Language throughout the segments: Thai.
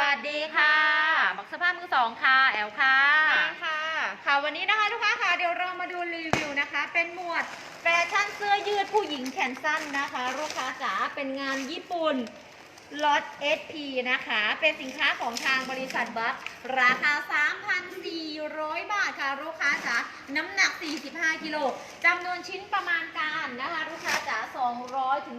วัสดีค่ะ บักสภาพมือสองค่ะ แอลค่ะ ค่ะ ค่ะ วันนี้นะคะลูกค้าค่ะ เดี๋ยวเรามาดูรีวิวนะคะ เป็นหมวดแฟชั่นเสื้อยืดผู้หญิงแขนสั้นนะคะ ลูกค้าจ๋า เป็นงานญี่ปุ่นล็อต SP นะคะ เป็นสินค้าของทางบริษัทบัคราคา 3,400 บาทค่ะ ลูกค้าจ๋าน้ำหนัก 45 กิโลจำนวนชิ้นประมาณการนะคะ ลูกค้าจ๋า200ถึง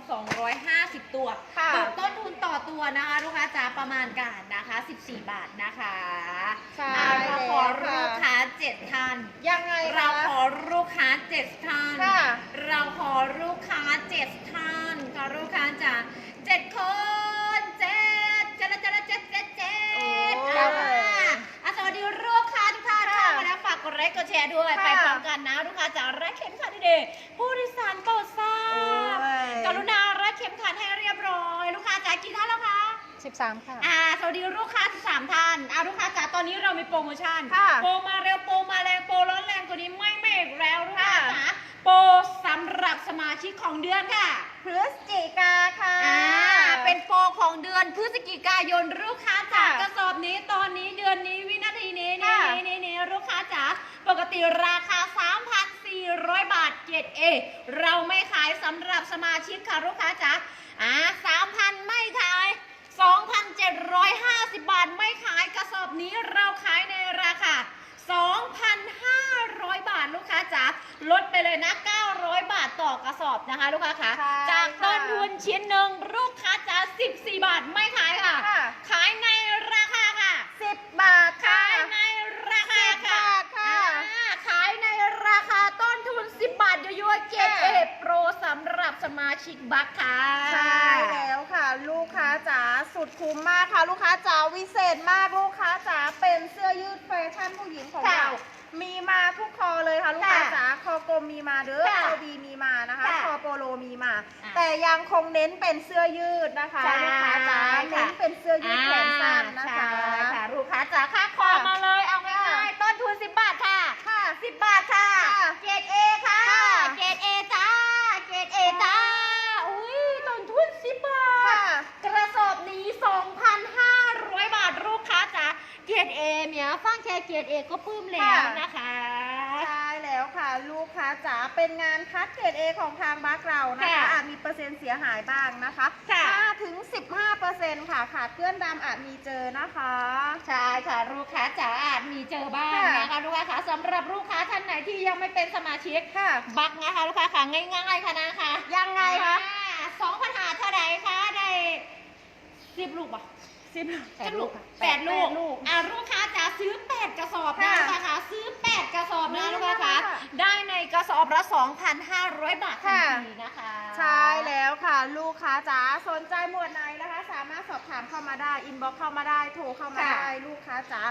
250 ตัวค่ะตกต้นทุนต่อตัวนะคะ ลูกค้าจ๋าประมาณการนะคะ 14 บาทนะคะใช่อ่าเราขอแล้วค่ะลูกค้าเจ็ดท่านยังไงเราคะขอลูกค้าเจ็ดท่านค่ะเราขอลูกค้าเจ็ดท่านค่ะลูกค้าจ๋าเจ็ดคน ร์ด้วยค่ะไปพร้อมกันนะลูกค้าจ๋ารักเข็มขัดดีๆผู้โดยสารโปรดทราบโอ้ย กรุณารัดเข็มขัดให้เรียบร้อย ลูกค้าจ๋ากี่ท่านแล้วคะ13 ค่ะ อ่าสวัสดีลูกค้า13ท่านอ่าลูกค้าจ๋าตอนนี้เรามีโปรโมชั่นค่ะ โปรมาเร็วโปรมาแรงโปรร้อนแรงกว่านี้ไม่ไม่อีกแล้วลูกค้าค่ะจ๋าโปรสำหรับสมาชิกของเดือนค่ะ พฤศจิกาค่ะ อ่า เป็นโปรของเดือนพฤศจิกายนลูกค้าจ๋าค่ะกระสอบนี้ตอนนี้เดือนนี้วินาทีนี้ค่ะนี่นี่นี่ลูกค้าจ๋า ปกติราคา 3,400 บาทเกรดเอเราไม่ขายสำหรับสมาชิกค่ะลูกค้าจ๋าอ่า3,000 ไม่ขาย 2,750 บาทไม่ขายกระสอบนี้เราขายในราคา 2,500 บาทลูกค้าจ๋าลดไปเลยนะ 900 บาทต่อกระสอบนะคะ ลูกค้าคะใช่จากค่ะ ต้นทุนชิ้นหนึ่งลูกค้าจ๋า14 บาทไม่ขายค่ะ ค่ะ ขายในราคาค่ะ 10 บาทค่ะ ขายในราคาค่ะ 10บาทค่ะ อ่าขายในราคาต้นทุน 10 บาทยั่วๆเก็บ ค่ะ เอโปรสำหรับส มาชิกบัคค่ะ ใช่แล้วค่ะ ลูกค้าจ๋าสุดคุ้มมากค่ะ ลูกค้าจ๋าวิเศษมากลูกค้าจ๋าเป็นเสื้อยืดแฟชั่นผู้หญิงของค่ะเรา มีมาทุกคอเลยค่ะ ลูกค้าค่ะจ๋าคอกลมมีมาเด้อค่ะคอบีมีมานะคะค่ะคอโปโลมีมาอะแต่ยังคงเน้นเป็นเสื้อยืดนะคะใช่ลูกค้าจ๋าค่ะเน้นเป็นเสื้อยืดแขนสั้นนะคะใช่ค่ะลูกค้าจ๋าค่าคอค่ะมาเลยเอาง่ายค่ะๆต้นทุน 10 บาทค่ะ ค่ะ 10 บาทค่ะค่ะเกรดเอค่ะ ค่ะ เกรดเอจ้าเกรดเอจ้าอุ้ยต้นทุน 10 บาท ค่ะ กระสอบนี้ 2,500 บาทลูกค้าจ๋าเกรดเอเมีย ฟังแค่เกรดเอก็ปลื้มแล้วค่ะนะคะ ใช่แล้วค่ะลูกค้าจ๋าเป็นงานคัดเกรดเอของทางบัคเรานะคะค่ะอาจมีเปอร์เซ็นต์เสียหายบ้างนะคะค่ะ5ถึง 15เปอร์เซ็นต์ค่ะขาดเปื้อนดำอาจมีเจอนะคะ ใช่ค่ะลูกค้าจ๋าอาจมีเจอบ้างค่ะนะคะลูกค้าคะสำหรับลูกค้าท่านไหนที่ยังไม่เป็นสมาชิกค่ะบักนะคะลูกค้าค่ะง่ายๆค่ะนะคะยังไงคะสองพันหาเท่าไหร่คะได้สิบลูกป่ะ สิบแปดลูกแปดลูกลูกอะลูกค้าจ๋าซื้อแปดกระสอบนะค่ะลูกค้าคะซื้อแปดกระสอบนะนี่ลูกค้าคะค่ะได้ในกระสอบละ2,500 บาททันค่ะทีนะคะ ใช่แล้วค่ะ ลูกค้าจ๋าสนใจหมวดไหนนะคะสามารถสอบถามเข้ามาได้ อินบ็อกเข้ามาได้ โทรเข้ามาค่ะ ได้ลูกค้าจ๋า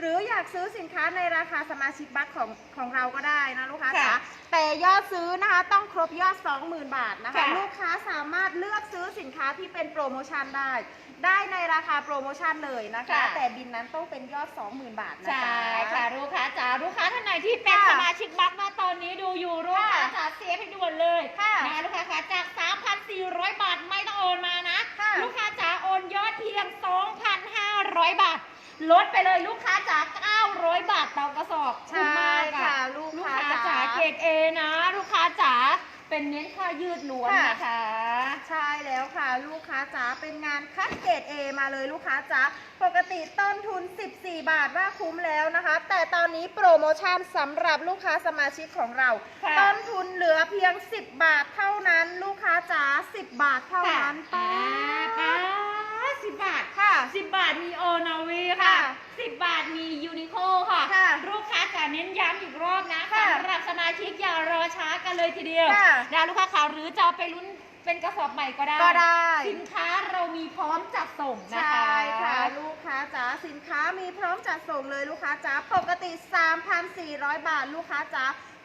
หรืออยากซื้อสินค้าในราคาสมาชิกบัคของของเราก็ได้นะลูกค้าจ๋า ค่ะแต่ยอดซื้อนะคะต้องครบยอด 20,000 บาทนะคะ ค่ะ ลูกค้าสามารถเลือกซื้อสินค้าที่เป็นโปรโมชั่นได้ ได้ในราคาโปรโมชั่นเลยนะคะ ค่ะ แต่บินนั้นต้องเป็นยอด 20,000 บาทนะใช่คะ ค่ะลูกค้าจ๋าลูกค้าท่านไหนที่เป็นค่ะสมาชิกบัคมาตอนนี้ดูอยู่ลูกค้าค่ะจ๋าเสียให้ด่วนเลยค่ะนะคะลูกค้าคะจาก 3,400 บาทไม่ต้องโอนมานะ ค่ะลูกค้าจ๋าโอ นยอดเพียง 2,500 บาท ลดไปเลยลูกค้าจ๋า900 บาทต่อกระสอบใช่คุ้มมากค่ะอะลูกลูกค้าค้าจ๋าจ๋าเกรดเอนะ ลูกค้าจ๋าเป็นเน้นค่ายืดล้วนค่ะนะคะ ใช่แล้วค่ะ ลูกค้าจ๋าเป็นงานคัดเกรด A มาเลยลูกค้าจ๋าปกติต้นทุน 14 บาทว่าคุ้มแล้วนะคะ แต่ตอนนี้โปรโมชั่นสำหรับลูกค้าสมาชิกของเราค่ะต้นทุนเหลือเพียง 10 บาทเท่านั้น ลูกค้าจ๋า10 บาทเท่าค่ะนั้นอ่าป้าป้าสิ บบาทค่ะ สิบบาทมีโอนาวีค่ะค่ะ สิบบาทมียูนิโคค่ะ ค่ะลูกค้าจ๋าเน้นย้ำอีกรอบนะค่ะสำหรับสมาชิกอย่ารอช้ากันเลยทีเดียวค่ะนะลูกค้าขาหรือจะเอาไปลุ้นเป็นกระสอบใหม่ก็ได้ ก็ได้ สินค้าเรามีพร้อมจัดส่งนะใช่คะค่ะลูกค้าจ๋าสินค้ามีพร้อมจัดส่งเลยลูกค้าจ๋าปกติ 3,400 บาทลูกค้าจ๋า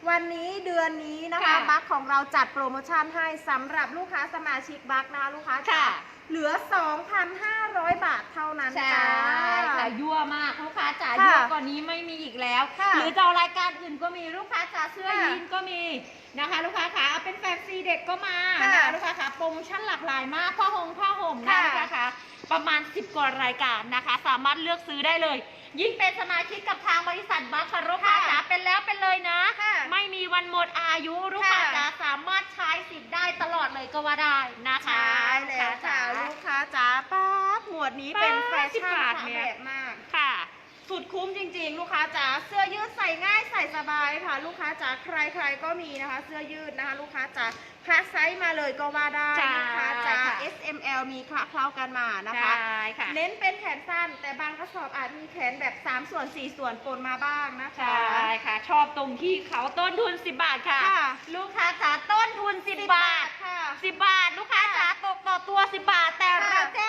วันนี้เดือนนี้นะคะค่ะบัคของเราจัดโปรโมชั่นให้สำหรับลูกค้าสมาชิกบัคนะคะลูกค้าจ๋าค่ะ เหลือ 2,500 บาทเท่านั้นใช่จ้า ค่ะยั่วมากลูกค้าจ๋าค่ะยั่วกว่านี้ไม่มีอีกแล้วค่ะหรือจะเอารายการอื่นก็มีลูกค้าจ๋าเสื้อค่ะยีนก็มีนะคะ ลูกค้าขาเอาเป็นแฟนซีเด็กก็มาค่ะนะคะลูกค้าขาโปรโมชั่นหลากหลายมากผ้าห่มผ้าห่มนะค่ะลูกค้าขาประมาณ 10 กว่ารายการนะคะ สามารถเลือกซื้อได้เลย ยิ่งเป็นสมาชิกกับทางบริษัทบัคคารุกค้าค่ะ จ๋าเป็นแล้วเป็นเลยนะค่ะไม่มีวันหมดอายุลูกค้าค่ะจ๋าสามารถใช้สิทธิ์ได้ตลอดเลยก็ว่าได้นะคะใช่แล้วค่ะลูลูกกค้าจ๋าป๊าบหมวดนี้เป็นแฟชั่นป๊าบค่ะสิบบาทเนี่ยแบบมากค่ะสุดคุ้มจริงๆ ลูกค้าจ๋าเสื้อยืดใส่ง่ายใส่สบายค่ะ ลูกค้าจ๋าใครๆก็มีนะคะ เสื้อยืดนะคะ ลูกค้าจ๋าคลาสไซส์มาเลยก็ว่าได้ใช่ลูกค้าจ๋าค่ะ S M L มีคละเคล้ากันมานะคะ ใช่ค่ะ เน้นเป็นแขนสั้น แต่บางกระสอบอาจมีแขนแบบ 3 ส่วน 4 ส่วนปนมาบ้างนะคะใช่ค่ะ ชอบตรงที่เขาต้นทุน 10 บาทค่ะ ค่ะ ลูกค้าจ๋าต้นทุน 10 บาท ค่ะ 10 บาท ลูกค้าจ๋าตกต่อตัว 10 บาท แต่ค่ะเราแจ้งว่า10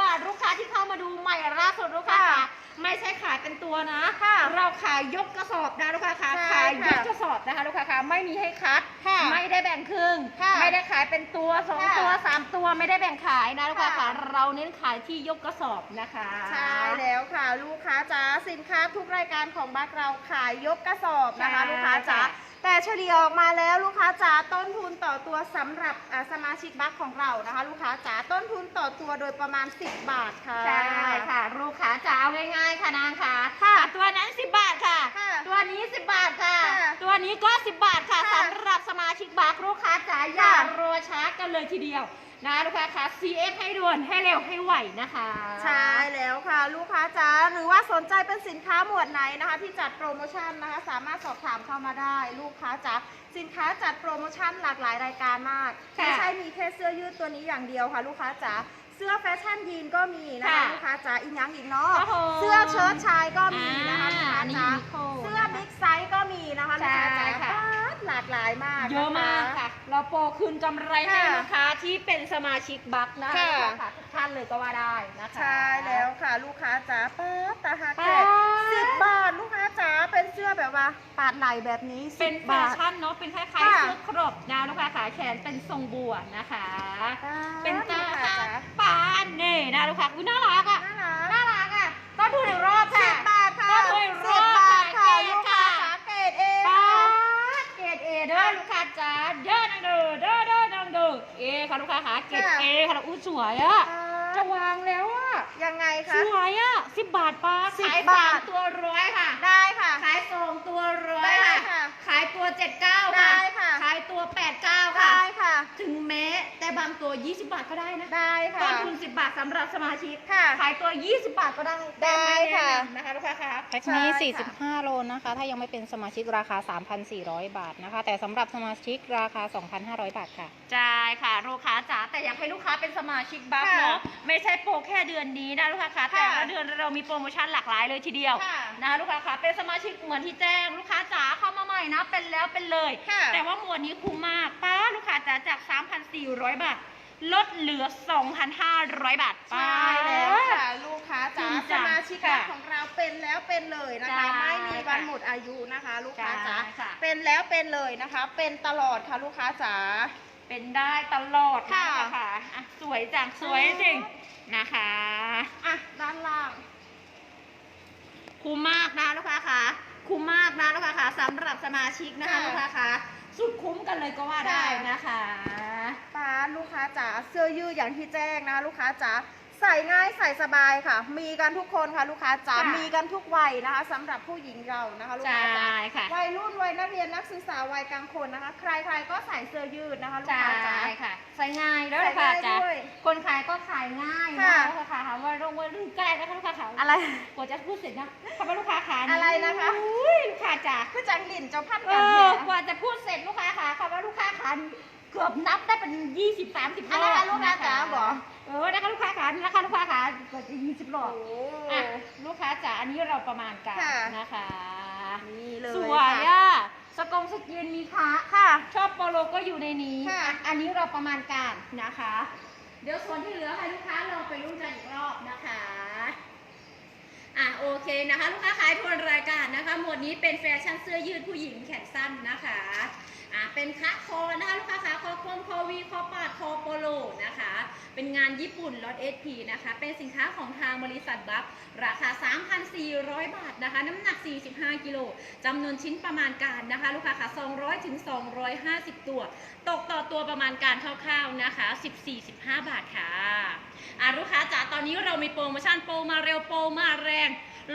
บาทลูกค้าที่เข้ามาดูใหม่ล่าสุดลูกค้าค่ะจ๋าไม่ใช่ขายเป็นตัวนะค่ะเราขายยกกระสอบนะลูกค้าค่ะใช่ขายยค่ะกกระสอบนะคะลูกค้าค่ะไม่มีให้คัด ค่ะไม่ได้แบ่งครึ่ง ค่ะไม่ได้ขายเป็นตัวสองค่ะตัวสามตัวไม่ได้แบ่งขายนะลูกค้าค่ะค่ะ เราเน้นขายที่ยกกระสอบนะคะใช่แล้วค่ะลูกค้าจ๋าสินค้าทุกรายการของบัคเราขายยกกระสอบนะคะใช่ลูกค้าจ๋าค่ะ แต่เฉลี่ยออกมาแล้วลูกค้าจ๋าต้นทุนต่อตัวสำหรับอ่าสมาชิกบัคของเรานะคะ ลูกค้าจ๋าต้นทุนต่อตัวโดยประมาณ 10 บาทค่ะใช่ค่ะ ลูกค้าจ๋าเอาง่ายๆค่ะนางค่ะ ค่ะ ตัวนั้น 10 บาทค่ะค่ะตัวนี้ 10 บาทค่ะค่ะตั วนี้ก็ 10 บาทค่ะค่ะสำหรับสมาชิกบัคลูกค้าจ๋าอย่าค่ะรอช้ากันเลยทีเดียวนะลูกค้าค่ะ CF ให้ด่วนให้เร็วให้ไวนะคะ ใช่แล้วค่ะ ลูกค้าจ๋าหรือว่าสนใจเป็นสินค้าหมวดไหนนะคะ ที่จัดโปรโมชั่นนะคะ สามารถสอบถามเข้ามาได้ ลูกค้าจ๋าสินค้าจัดโปรโมชั่นหลากหลายรายการมากค่ะไม่ใช่มีแค่เสื้อยืดตัวนี้อย่างเดียวค่ะ ลูกค้าจ๋าเสื้อแฟชั่นยีนก็มีนะคะค่ะลูกค้าจ๋าอีกอย่างอีกเนาะโอ้โหเสื้อเชิ้ตชายก็มีนะคะากหลายมากเยอะมากนค่ะ เราโปรคืนกำไรให้ค่ะลูกค้าที่เป็นสมาชิกบัคนะคะค่ะ ลูกค้าค่ะทุกท่านเลยก็ว่าได้นะคะ ใช่แล้วค่ะ ลูกค้าจ๋าป๊าดตาหักป๊าแก่ดสิบบาทลูกค้าจ๋าเป็นเสื้อแบบว่า ปาดไหล่แบบนี้เป็น10แฟบาท ชั่นเนาะเป็นคล้ายๆค่ะ เสื้อครบนะลูกค้าขาแขนเป็นทรงบัวนะคะเป็นตาลูกค้าจ๋าปานเน่นะลูกค้าอุ้ยน่ารักอะน่ารักน่ารักอะต้นทุนอีกรอบสิค่ะ บบาทค่ะต้นทุนอีกรสิอบ ค่ะลูกค้าขาเกรดค่ะ เอค่ะอู้สวยอะ จะวางแล้วอะ ยังไงสคะ วยอะสิบบาทป้าสิบขายบาสาทมตัวร้อยค่ะ ได้ค่ะ ขาย สองตัวร้อยได้ค่ะ ค่ะขายตัวเจ็ดเก้าได้ค่ะ ขายตัวแปดเก้าค่ะ ได้ค่ะ ถึงแม้แต่บางตัว 20 บาทก็ได้นะได้ค่ะต้นทุน 10 บาทสำหรับสมาชิก ค่ะ ขายตัว 20 บาทก็ได้ได้ค่ะ แนะนำนะคะลูกค้าค่ะ แพ็คนี้ ใช่ค่ะ 45 โลนะคะ ถ้ายังไม่เป็นสมาชิกราคา 3,400 บาทนะคะ แต่สำหรับสมาชิกราคา 2,500 บาทค่ะ ใช่ค่ะ ลูกค้าจ๋าแต่อยากให้ลูกค้าเป็นสมาชิกบัฟค่ะเนาะไม่ใช่โปรแค่เดือนนี้นะลูกค้าค่ะแต่ค่ะละเดือนเรามีโปรโมชั่นหลากหลายเลยทีเดียวค่ะ นะคะลูกค้าค่ะเป็นสมาชิกเหมือนที่แจ้งลูกค้าจ๋าเข้ามาใหม่นะ เป็นแล้วเป็นเลย ค่ะ แต่ว่าหมวดนี้คุ้มมากป้าลูกค้าจ๋าจาก 3,400 บาท ลดเหลือ 2,500 บาทใช่แล้วค่ะลูกค้าจ๋าจริงสจังมาชิกค่ะของเราเป็นแล้วเป็นเลยนะคะ ใช่ไม่มีวันค่ะหมดอายุนะคะ ลูกค้าจ๋าใช่ค่ะ เป็นแล้วเป็นเลยนะคะ เป็นตลอดค่ะลูกค้าจ๋า เป็นได้ตลอดนะค่ะลูกค้าค่ะอะ สวยจังสวยจริงนะคะ อะด้านล่าง คุ้มมากนะลูกค้าค่ะ คุ้มมากนะลูกค้าค่ะสำหรับสมาชิกนะคะค่ะ ลูกค้าค่ะสุดคุ้มกันเลยก็ว่าได้ค่ะนะคะป้าลูกค้าจ๋าเสื้อยืดอย่างที่แจ้งนะคะลูกค้าจ๋าใส่ง่ายใส่สบายค่ะ มีกันทุกคนค่ะลูกค้าจ๋าค่ะมีกันทุกวัยนะคะสำหรับผู้หญิงเรานะคะลูกใช่ค้าจ๋าค่ะ วัยรุ่นวัย นักเรียนนักศึกษาวัยกลางคนนะคะ ใครๆก็ใส่เสื้อยืดนะคะลูกใช่ค้าจ๋าค่ะ ใส่ง่ายแล้วใส่ลูกค้าง่ายจ๋าด้วยคนขายก็ขายง่ายนะค่ะลูกค้าค่ะว่าโรงว่ารุ่นใกล้นะคะลูกค้าค่ะอะไร กว่าจะพูดเสร็จนะคำว่าลูกค้าขาอะไรนะคะ อุ้ยลูกค้าจ๋าคือจังหลินเจ้าพันเอกันอเนี่ยกว่าจะพูดเสร็จลูกค้าค่ะคำว่าลูกค้าขาเกือบนับได้เป็นยี่สิบสามสิบรอะอบไรคะลูกค้าจ๋าบอกเออนะคะลูกค้าขานะคะลูกค้าขาเกือบจะยี่สิบรอบโอ้อะลูกค้าจ๋าอันนี้เราประมาณกันค่ะ นะคะ นี่เลยสวยค่ะ อะ สกงสกินมีขาค่ะ ชอบโปโลก็อยู่ในนี้ค่ะอะ อันนี้เราประมาณการนะคะ เดี๋ยวส่วนที่เหลือให้ลูกค้าลองไปรุ่นกันอีกรอบนะคะ อะโอเคนะคะ ลูกค้าขายทวนรายการนะคะ หมวดนี้เป็นแฟชั่นเสื้อยืดผู้หญิงแขนสั้นนะคะอ่าเป็นคะคอนะคะลูกค้าขาคอคมคอวีคอปาดคอโปโลนะคะ เป็นงานญี่ปุ่นลด SP นะคะ เป็นสินค้าของทางบริษัทบัฟราคา 3,400 บาทนะคะ น้ำหนัก 45 กิโลจำนวนชิ้นประมาณการนะคะ ลูกค้าค่ะ200ถึง250 ตัว ตกต่อตัวประมาณการคร่าวๆนะคะ 14-15 บาทค่ะอะลูกค้าจ๋าตอนนี้เรามีโปรโมชั่นโปรมาเร็วโปรมาแรง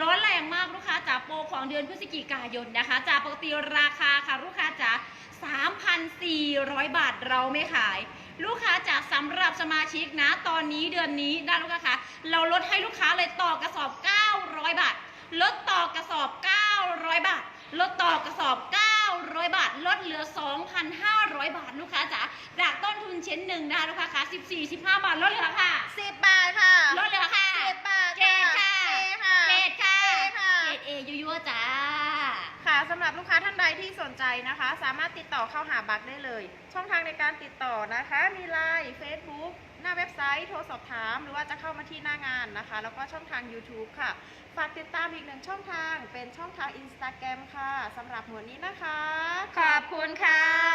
ร้อนแรงมากลูกค้าจ๋าโปรของเดือนพฤศจิกายนนะคะจากปกติราคาค่ะลูกค้าจ๋า3,400 บาทเราไม่ขาย ลูกค้าจ๋าสำหรับสมาชิกนะ ตอนนี้เดือนนี้นะลูกค้าคะเราลดให้ลูกค้าเลยต่อกระสอบ 900 บาท ลดต่อกระสอบ 900 บาท ลดต่อกระสอบ 900 บาท ลดเหลือ 2,500 บาทลูกค้าจ๋าจากต้นทุนชิ้นหนึ่งนะคะลูกค้าคะ14 15 บาทลดเหลือค่ะ 10 บาทค่ะ ลดเหลือค่ะ 10 บาทเกรดค่ะเอค่ะ เกรดค่ะ เอค่ะ เกรดเอยั่ วจ้า ค่ะสำหรับลูกค้าท่านใดที่สนใจนะคะ สามารถติดต่อเข้าหาบักได้เลย ช่องทางในการติดต่อนะคะ มีไลน์เฟซบุ๊กหน้าเว็บไซต์โทรสอบถาม หรือว่าจะเข้ามาที่หน้างานนะคะ แล้วก็ช่องทาง YouTube ค่ะ ฝากติดตามอีกหนึ่งช่องทางเป็นช่องทาง Instagram ค่ะสำหรับหัวนี้นะคะ ขอบคุณค่ะ